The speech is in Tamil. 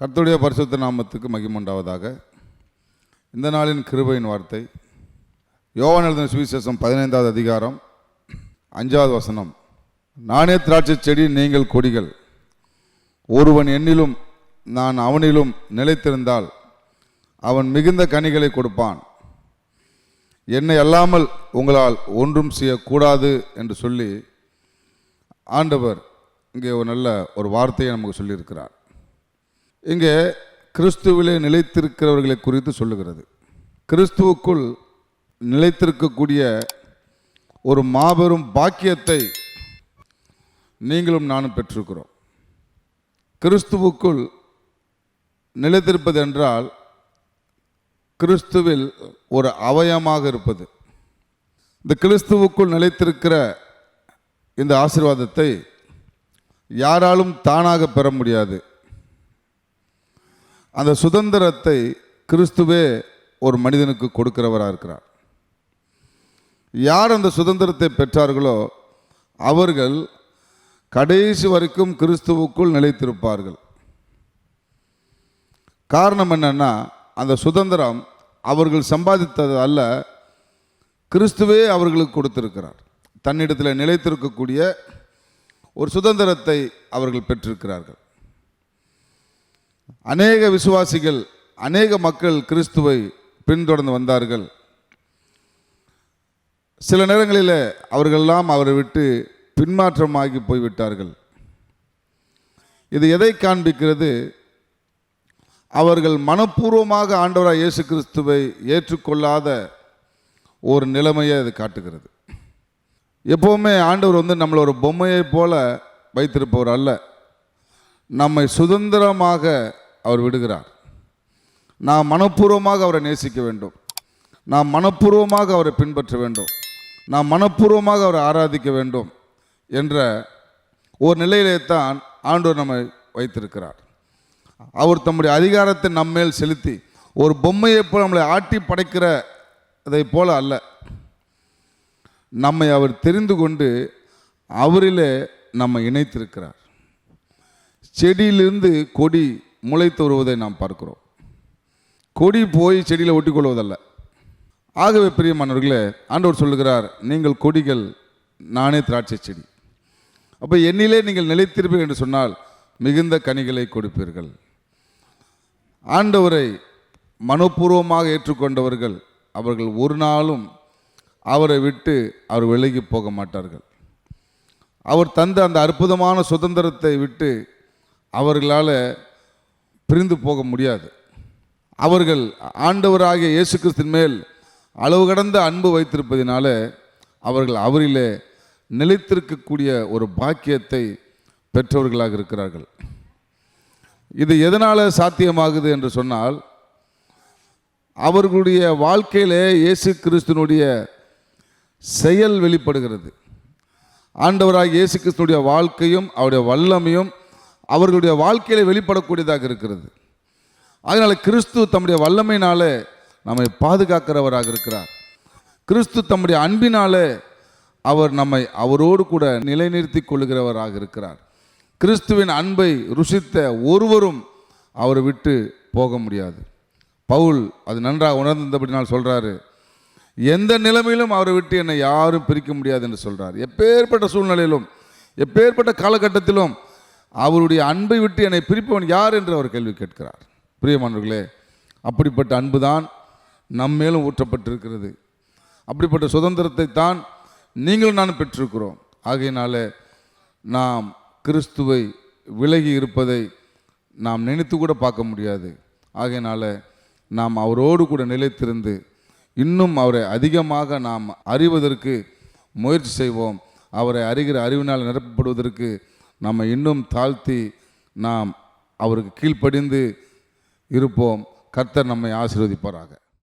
கர்த்துடைய பரிசுத்த நாமத்துக்கு மகிமுண்டாவதாக இந்த நாளின் கிருபையின் வார்த்தை. யோவான் எழுதின சுவிசேஷம் பதினைந்தாவது அதிகாரம் அஞ்சாவது வசனம். நானே திராட்சை செடி நீங்கள் கொடிகள். ஒருவன் என்னிலும் நான் அவனிலும் நிலைத்திருந்தால் அவன் மிகுந்த கனிகளை கொடுப்பான். என்னை அல்லாமல் உங்களால் ஒன்றும் செய்யக்கூடாது என்று சொல்லி ஆண்டவர் இங்கே ஒரு நல்ல ஒரு வார்த்தையை நமக்கு சொல்லியிருக்கிறார். இங்கே கிறிஸ்துவிலே நிலைத்திருக்கிறவர்களை குறித்து சொல்லுகிறது. கிறிஸ்துவுக்குள் நிலைத்திருக்கக்கூடிய ஒரு மாபெரும் பாக்கியத்தை நீங்களும் நானும் பெற்றிருக்கிறோம். கிறிஸ்துவுக்குள் நிலைத்திருப்பது என்றால் கிறிஸ்துவில் ஒரு அவயமாக இருப்பது. இந்த கிறிஸ்துவுக்குள் நிலைத்திருக்கிற இந்த ஆசீர்வாதத்தை யாராலும் தானாக பெற முடியாது. அந்த சுதந்திரத்தை கிறிஸ்துவே ஒரு மனிதனுக்கு கொடுக்கிறவராக இருக்கிறார். யார் அந்த சுதந்திரத்தை பெற்றார்களோ அவர்கள் கடைசி வரைக்கும் கிறிஸ்துவுக்குள் நிலைத்திருப்பார்கள். காரணம் என்னன்னா அந்த சுதந்திரம் அவர்கள் சம்பாதித்தது அல்ல கிறிஸ்துவே அவர்களுக்கு கொடுத்திருக்கிறார். தன்னிடத்தில் நிலைத்திருக்கக்கூடிய ஒரு சுதந்திரத்தை அவர்கள் பெற்றிருக்கிறார்கள். அநேக விசுவாசிகள் அநேக மக்கள் கிறிஸ்துவை பின்தொடர்ந்து வந்தார்கள். சில நேரங்களில் அவர்களெல்லாம் அவரை விட்டு பின்மாற்றமாகி போய்விட்டார்கள். இது எதை காண்பிக்கிறது? அவர்கள் மனப்பூர்வமாக ஆண்டவராக இயேசு கிறிஸ்துவை ஏற்றுக்கொள்ளாத ஒரு நிலைமையை அது காட்டுகிறது. எப்போவுமே ஆண்டவர் வந்து நம்மளை ஒரு பொம்மையை போல வைத்திருப்பவர் அல்ல. நம்மை சுதந்திரமாக அவர் விடுகிறார். நாம் மனப்பூர்வமாக அவரை நேசிக்க வேண்டும். நாம் மனப்பூர்வமாக அவரை பின்பற்ற வேண்டும். நாம் மனப்பூர்வமாக அவரை ஆராதிக்க வேண்டும் என்ற ஒரு நிலையிலே தான் ஆண்டவர் நம்மை வைத்திருக்கிறார். அவர் தம்முடைய அதிகாரத்தை நம்மேல் செலுத்தி ஒரு பொம்மையை போல் நம்மளை ஆட்டி படைக்கிற அதை போல அல்ல. நம்மை அவர் தெரிந்து கொண்டு அவரிலே நம்மை இணைத்திருக்கிறார். செடியிலிருந்து கொடி முளைத்து வருவதை நாம் பார்க்கிறோம். கொடி போய் செடியில் ஒட்டிக்கொள்வதல்ல. ஆகவே பிரியமானவர்களே ஆண்டவர் சொல்லுகிறார் நீங்கள் கொடிகள் நானே திராட்சை செடி. அப்போ என்னிலே நீங்கள் நிலைத்திருப்பீர்கள் என்று சொன்னால் மிகுந்த கனிகளை கொடுப்பீர்கள். ஆண்டவரை மனப்பூர்வமாக ஏற்றுக்கொண்டவர்கள் அவர்கள் ஒரு நாளும் அவரை விட்டு அவர் விலகி போக மாட்டார்கள். அவர் தந்த அந்த அற்புதமான சுதந்திரத்தை விட்டு அவர்களால் பிரிந்து போக முடியாது. அவர்கள் ஆண்டவராகிய இயேசு கிறிஸ்தின் மேல் அளவு கடந்த அன்பு வைத்திருப்பதினால அவர்கள் அவரிலே நிலைத்திருக்கக்கூடிய ஒரு பாக்கியத்தை பெற்றவர்களாக இருக்கிறார்கள். இது எதனால் சாத்தியமாகுது என்று சொன்னால் அவர்களுடைய வாழ்க்கையிலே இயேசு கிறிஸ்துனுடைய செயல் வெளிப்படுகிறது. ஆண்டவராக இயேசு கிறிஸ்துனுடைய வாழ்க்கையும் அவருடைய வல்லமையும் அவர்களுடைய வாழ்க்கையில் வெளிப்படக்கூடியதாக இருக்கிறது. அதனால் கிறிஸ்து தம்முடைய வல்லமையினால் நம்மை பாதுகாக்கிறவராக இருக்கிறார். கிறிஸ்து தம்முடைய அன்பினாலே அவர் நம்மை அவரோடு கூட நிலைநிறுத்தி கொள்கிறவராக இருக்கிறார். கிறிஸ்துவின் அன்பை ருசித்த ஒருவரும் அவரை விட்டு போக முடியாது. பவுல் அது நன்றாக உணர்ந்தபடினால் சொல்கிறாரு எந்த நிலைமையிலும் அவரை விட்டு என்னை யாரும் பிரிக்க முடியாது என்று சொல்கிறார் எப்பேற்பட்ட சூழ்நிலையிலும் எப்பேற்பட்ட காலகட்டத்திலும் அவருடைய அன்பை விட்டு என்னை பிரிப்பவன் யார் என்று அவர் கேள்வி கேட்கிறார். பிரியமானவர்களே அப்படிப்பட்ட அன்பு தான் நம்மேலும் ஊற்றப்பட்டிருக்கிறது. அப்படிப்பட்ட சுதந்திரத்தை தான் நீங்களும் நான் பெற்றிருக்கிறோம். ஆகையினால நாம் கிறிஸ்துவை விலகி இருப்பதை நாம் நினைத்து கூட பார்க்க முடியாது. ஆகையினால நாம் அவரோடு கூட நிலைத்திருந்து இன்னும் அவரை அதிகமாக நாம் அறிவதற்கு முயற்சி செய்வோம். அவரை அறிகிற அறிவினால் நிரப்பப்படுவதற்கு நம்ம இன்னும் தாழ்த்தி நாம் அவருக்கு கீழ்ப்படிந்து இருப்போம். கர்த்தர் நம்மை ஆசீர்வதிப்பாராக.